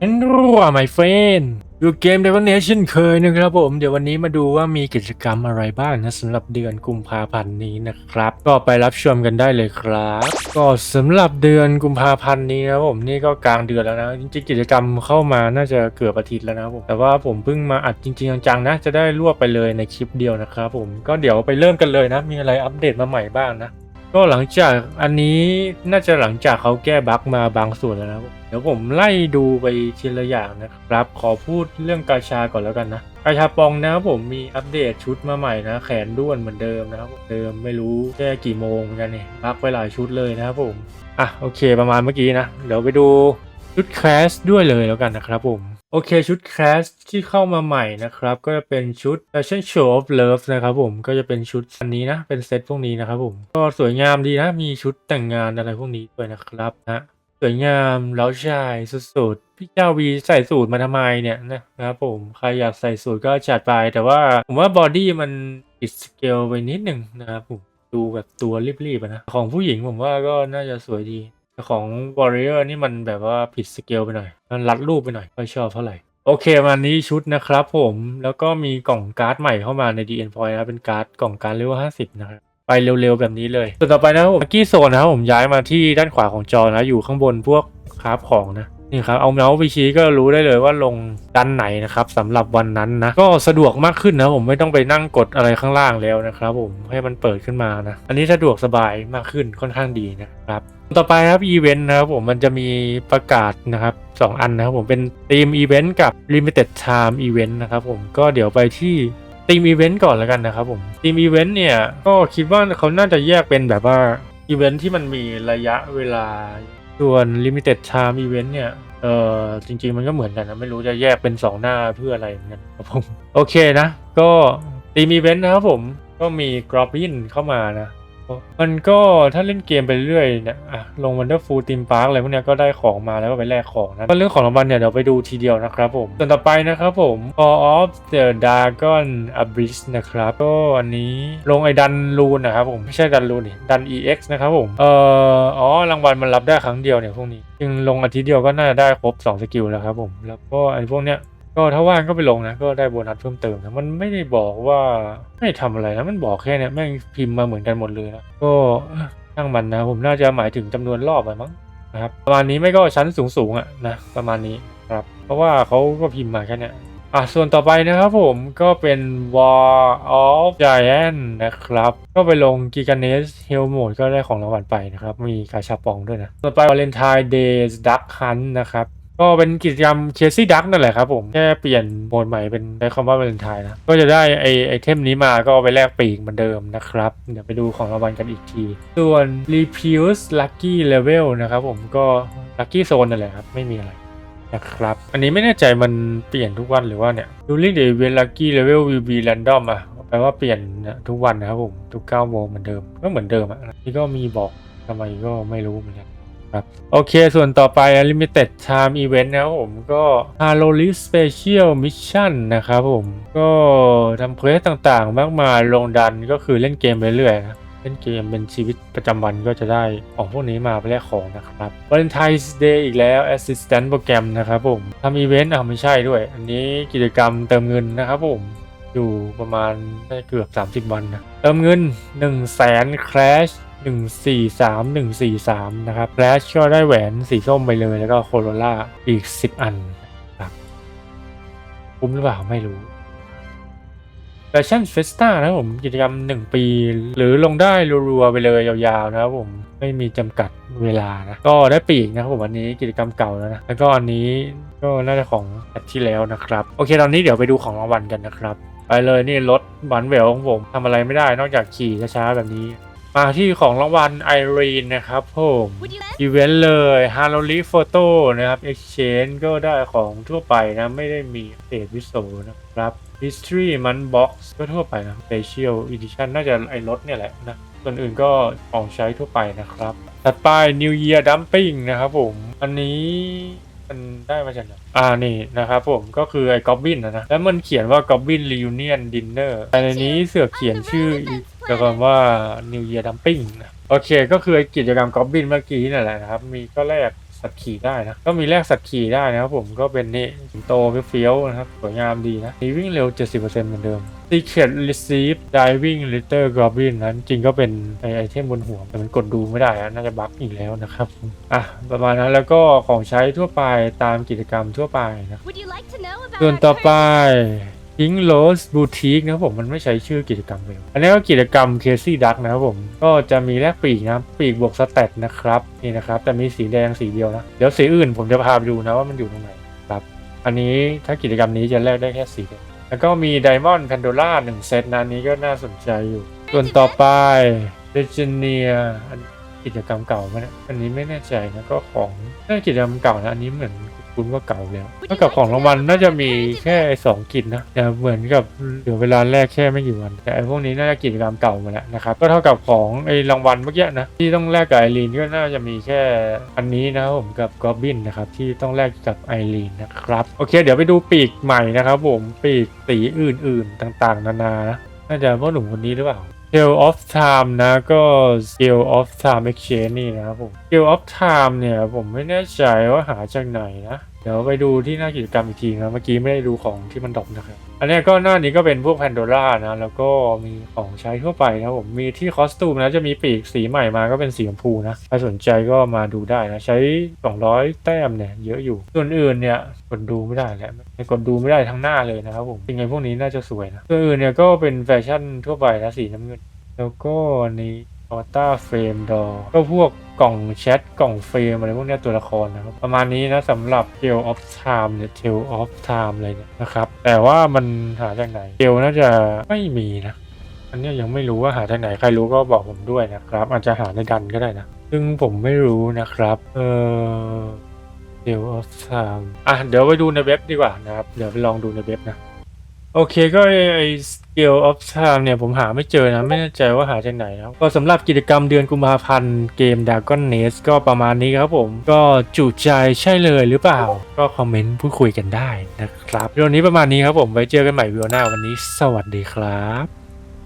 เอ็นรัวไมเฟนอยู่เกมเดวันเนเช่นเคยนะครับผม เดี๋ยววันนี้มาดูว่ามีกิจกรรมอะไรบ้างนะสำหรับเดือนกุมภาพันธ์นี้นะครับ ก็ไปรับชมกันได้เลยครับ ก็สำหรับเดือนกุมภาพันธ์นี้นะครับผมนี่ก็กลางเดือนแล้วนะจริงๆกิจกรรมเข้ามาน่าจะเกือบอาทิตย์แล้วนะผมแต่ว่าผมเพิ่งมาอัดจริงๆจังๆนะจะได้รวบไปเลยในคลิปเดียวนะครับผมก็เดี๋ยวไปเริ่มกันเลยนะ มีอะไรอัปเดตมาใหม่บ้างนะ ก็หลังจากอันนี้น่าจะหลังจากเขาแก้บั๊กมาบางส่วนแล้วนะเดี๋ยวผมไล่ดูไปทีละอย่างนะครับ ขอพูดเรื่องกาชาก่อนแล้วกันนะ กาชาปองนะครับผมมีอัปเดตชุดมาใหม่นะ แขนด้วนเหมือนเดิมนะครับเดิมไม่รู้แก้กี่โมงเหมือนกันเนี่ยบั๊กไปหลายชุดเลยนะครับผม อะโอเคประมาณเมื่อกี้นะ เดี๋ยวไปดูชุดแคสด้วยเลยแล้วกันนะครับผม โอเคชุดแคสที่เข้ามาใหม่นะครับ ก็จะเป็นชุด Fashion Show of Love นะครับผมก็จะเป็นชุดอันนี้นะ เป็นเซตพวกนี้นะครับผมก็สวยงามดีนะ มีชุดแต่งงานอะไรพวกนี้ด้วยนะครับนะสวยงามแล้วชายสุดๆพี่เจ้าวีใส่สูตรมาทำไมเนี่ยนะครับผมใครอยากใส่สูตรก็จัดไปแต่ว่าผมว่าบอดี้มันติดสเกลไปนิดหนึ่งนะครับผมดูแบบตัวรีบๆนะของผู้หญิงผมว่าก็น่าจะสวยดี แต่ของ Warrior นี่มันแบบว่าผิดสเกลไปหน่อย มันรัดรูปไปหน่อยไม่ชอบเท่าไหร่ โอเควันนี้ชุดนะครับผมแล้วก็มีกล่องการ์ดใหม่เข้ามาใน DN Point นะเป็นการ์ดกล่องการ์ดเลเวล50 นะครับไปเร็วๆแบบนี้เลยส่วนต่อไปนะผมกี้โซนนะผมย้ายมาที่ด้านขวาของจอนะอยู่ข้างบนพวกคราฟของนะนี่ครับเอาเมาส์ไปชี้ก็รู้ได้เลยว่าลงด้านไหนนะครับสำหรับวันนั้นนะก็สะดวกมากขึ้นนะผมไม่ต้องไปนั่งกดอะไรข้างล่างแล้วนะครับผมให้มันเปิดขึ้นมานะ อันนี้สะดวกสบายมากขึ้นค่อนข้างดีนะครับ ต่อไปครับอีเวนต์นะครับผมมันจะมีประกาศนะครับสองอันนะครับผมเป็นทีมอีเวนต์กับ Limited Time Event นะครับผมก็เดี๋ยวไปที่ทีมอีเวนต์ก่อนแล้วกันนะครับผมทีมอีเวนต์เนี่ยก็คิดว่าเขาน่าจะแยกเป็นแบบว่าอีเวนต์ที่มันมีระยะเวลาส่วน Limited Time Event เนี่ยเออจริง ๆ มันก็เหมือนกันนะไม่รู้จะแยกเป็น 2 หน้าเพื่ออะไรเหมือนกันครับผมโอเคนะ ก็ทีมอีเวนต์นะครับผมก็มีกรอบบินเข้ามานะ มันก็ถ้าเล่นเกมไปเรื่อยเนี่ยอะลง Wonderful Theme Park อะไรพวกเนี้ยก็ได้ของมาแล้วก็ไปแลกของนะก็เรื่องของรางวัลเนี่ยเดี๋ยวไปดูทีเดียวนะครับผมส่วนต่อไปนะครับผม Call of the Dragon Abyss นะครับก็อันนี้ลงไอ้ดันรูนนะครับผมไม่ใช่ดันรูนนี่ดัน EX นะครับผมเอ่ออ๋อรางวัลมันรับได้ครั้งเดียวเนี่ยพวกนี้ จึงลงอาทิตย์เดียวก็น่าจะได้ครบ 2 สกิลแล้วครับผมแล้วก็ไอ้พวกเนี้ย ก็ถ้าว่างก็ไปลงนะ ก็ได้โบนัสเพิ่มเติมนะมันไม่ได้บอกว่าให้ทำอะไรนะมันบอกแค่เนี้ยแม่งพิมพ์มาเหมือนกันหมดเลยนะก็เอ้อช่างมันนะผมน่าจะหมายถึงจำนวนรอบไปมั้งนะครับประมาณนี้ไม่ก็ชั้นสูงๆอะนะประมาณนี้ครับ เพราะว่าเขาก็พิมพ์มาแค่เนี้ยอะส่วนต่อไปนะครับผมก็เป็น War of Giant นะครับ ก็ไปลง g i g a n e s Hell Mode ก็ได้ของรางวัลไปนะครับ มีกาชาปองด้วยนะ ต่อไป Valentine Days Duck Hunt นะครับ ก็เป็นกิจกรรมเคซี่ดักนั่นแหละครับผมแค่เปลี่ยนโหมดใหม่เป็นใช้คำว่า Valentine นะ ก็จะได้ไอไอเทมนี้มาก็เอาไปแลกปีกเหมือนเดิมนะครับ เดี๋ยวไปดูของรางวัลกันอีกที ส่วน Refuse Lucky Level นะครับผมก็ Lucky Zone นั่นแหละครับ ไม่มีอะไรนะครับ อันนี้ไม่แน่ใจมันเปลี่ยนทุกวันหรือว่าเนี่ย During the event lucky level will be random อะแปลว่าเปลี่ยนทุกวันนะครับผม ทุก9โมงเหมือนเดิม ก็เหมือนเดิมอะนี่ก็มีบอกทำไมก็ไม่รู้เหมือนกัน ครับโอเคส่วนต่อไป limited time event นะครับผมก็ Halloween special mission นะครับผมก็ทำเควสต่างๆ มากมายลงดันก็คือเล่นเกมไปเรื่อยนะเล่นเกมเป็นชีวิตประจำวันก็จะได้ของพวกนี้มาไปแลกของนะครับ Valentine's Day อีกแล้ว Assistant โปรแกรมนะครับผมทำอีเวนต์อะไม่ใช่ด้วย อันนี้กิจกรรมเติมเงินนะครับผมอยู่ประมาณได้เกือบ 30 วันนะเติมเงิน 1 0 0 0 0แสน Crash 143 143 นะครับ Crash ก็ได้แหวนสีส้มไปเลยแล้วก็โคโรล่าอีก 10 อันครับคุ้มหรือเปล่าไม่รู้แฟชั่นเฟสตานะผมกิจกรรม 1 ปี หรือลงได้รัวๆไปเลยยาวๆนะครับผมไม่มีจำกัดเวลานะ ก็ได้ปีกนะครับผมอันนี้กิจกรรมเก่าแล้วนะแล้วก็อันนี้ก็น่าจะของอดที่แล้วนะครับ โอเคตอนนี้เดี๋ยวไปดูของรางวัลกันนะครับ ไปเลยนี่รถบันเวลของผมทำอะไรไม่ได้นอกจากขี่ช้าๆแบบนี้ มาที่ของรางวัลไอรีนนะครับผม Would you อีเวนต์เลย h a l l o w e e Photo นะครับ Exchange ก็ได้ของทั่วไปนะ ไม่ได้มีเศษวิโสนะครับ History มัน Box ก็ทั่วไปนะ Special Edition น่าจะไอรถเนี่ยแหละนะ ส่วนอื่นก็ของใช้ทั่วไปนะครับ ถัดไป New Year Dumping นะครับผม อันนี้ มันได้มาจากไหนอ่านี่นะครับผมก็คือไอ้กอบบินะนะ แล้วมันเขียนว่ากอบบินรีวิเนียนดินเนอร์แต่ในนี้เสือกเขียนชื่ออีกเกี่ยวกับว่า New Year Dumping นะโอเค ก็คือไอ้กิจกรรมกอบบินเมื่อกี้นั่นแหละนะครับ มีก็แลก สัตว์ขี่ได้นะก็มีแลกสัตว์ขี่ได้นะครับผมก็เป็นนี่สิงโตเฟี้ยวๆนะครับสวยงามดีนะมีวิ่งเร็ว 70%เหมือนเดิม Secret Receive Diving Litter Goblin นั้นจริงก็เป็นไอไอเทมบนหัวแต่มันกดดูไม่ได้อะน่าจะบั๊กอีกแล้วนะครับอะประมาณนั้นแล้วก็ของใช้ทั่วไปตามกิจกรรมทั่วไปนะ Would you like to know about ส่วน our ต่อไป current- Pink Rose Boutique นะครับผมมันไม่ใช้ชื่อกิจกรรมเลยอันนี้ก็กิจกรรม Casey Duck นะครับผมก็จะมีแลกปีกนะปีกบวกสเตตนะครับนี่นะครับแต่มีสีแดงสีเดียวนะเดี๋ยวสีอื่นผมจะพาไปดูนะว่ามันอยู่ตรงไหนครับอันนี้ถ้ากิจกรรมนี้จะแลกได้แค่สีเดียวแล้วก็มี Diamond Pandora หนึ่งเซตนะนี้ก็น่าสนใจอยู่ ส่วนต่อไป Leginia อันกิจกรรมเก่าไหมนี่ยอันนี้ไม่แน่ใจนะก็ของน่ากิจกรรมเก่านะอันนี้เหมือน คุ้นว่าเก่าแล้วเท่ากับของรางวัลน่าจะมีแค่สองกิจนะแต่เหมือนกับเหลือเวลาแรกแค่ไม่กี่วันแต่ไอ้พวกนี้น่าจะกิจกรรมเก่ามาแล้วนะครับก็เท่ากับของไอ้รางวัลเมื่อกี้นะที่ต้องแลกกับไอรีนก็น่าจะมีแค่อันนี้นะครับผมกับกอบบินนะครับที่ต้องแลกกับไอรีนนะครับโอเค เดี๋ยวไปดูปีกใหม่นะครับผมปีกสีอื่น ๆต่างๆ นานานะน่าจะพ่อหนุ่มคนนี้หรือเปล่า Scale of Time นะก็ Scale of Time Exchange นี่นะครับผม Scale of Time เนี่ยผมไม่แน่ใจว่าหาจากไหนนะเดี๋ยวไปดูที่หน้ากิจกรรมอีกทีนะเมื่อกี้ไม่ได้ดูของที่มันดรอปนะครับ อันนี้ก็หน้านี้ก็เป็นพวก Pandora นะแล้วก็มีของใช้ทั่วไปนะผมมีที่คอสตูมนะจะมีปีกสีใหม่มาก็เป็นสีชมพูนะใครสนใจก็มาดูได้นะ ใช้ 200 แต้มเนี่ยเยอะอยู่ ส่วนอื่นเนี่ยกดดูไม่ได้แหละกดดูไม่ได้ทั้งหน้าเลยนะครับผมยังไงพวกนี้น่าจะสวยนะส่วนอื่นเนี่ยก็เป็นแฟชั่นทั่วไปนะสีน้ำเงิน แล้วก็ใน ออต้าเฟรมดอก็พวกกล่องแชทกล่องเฟรมอะไรพวกเนี้ยตัวละครนะครับ ประมาณนี้นะสำหรับ t a l of Time เนี่ย t a l of Time อะไรเนี่ยนะครับ แต่ว่ามันหาจากไหนเ a ลน่าจะไม่มีนะ อันเนี้ยยังไม่รู้ว่าหาจากไหนใครรู้ก็บอกผมด้วยนะครับ อาจจะหาในดันก็ได้นะ ซึ่งผมไม่รู้นะครับ เออ t a l of Time อะเดี๋ยวไปดูในเว็บดีกว่านะครับ เดี๋ยวไปลองดูในเว็บนะ โอเคก็ไอไอ Scale of Time เนี่ยผมหาไม่เจอนะ ไม่แน่ใจว่าหาจากไหนนะครับ ก็สำหรับกิจกรรมเดือนกุมภาพันธ์เกม Dragon Nest ก็ประมาณนี้ครับผมก็จุใจใช่เลยหรือเปล่า ก็คอมเมนต์พูดคุยกันได้นะครับเรื่องนี้ประมาณนี้ครับผมไว้เจอกันใหม่วิวหน้าวันนี้ สวัสดีครับ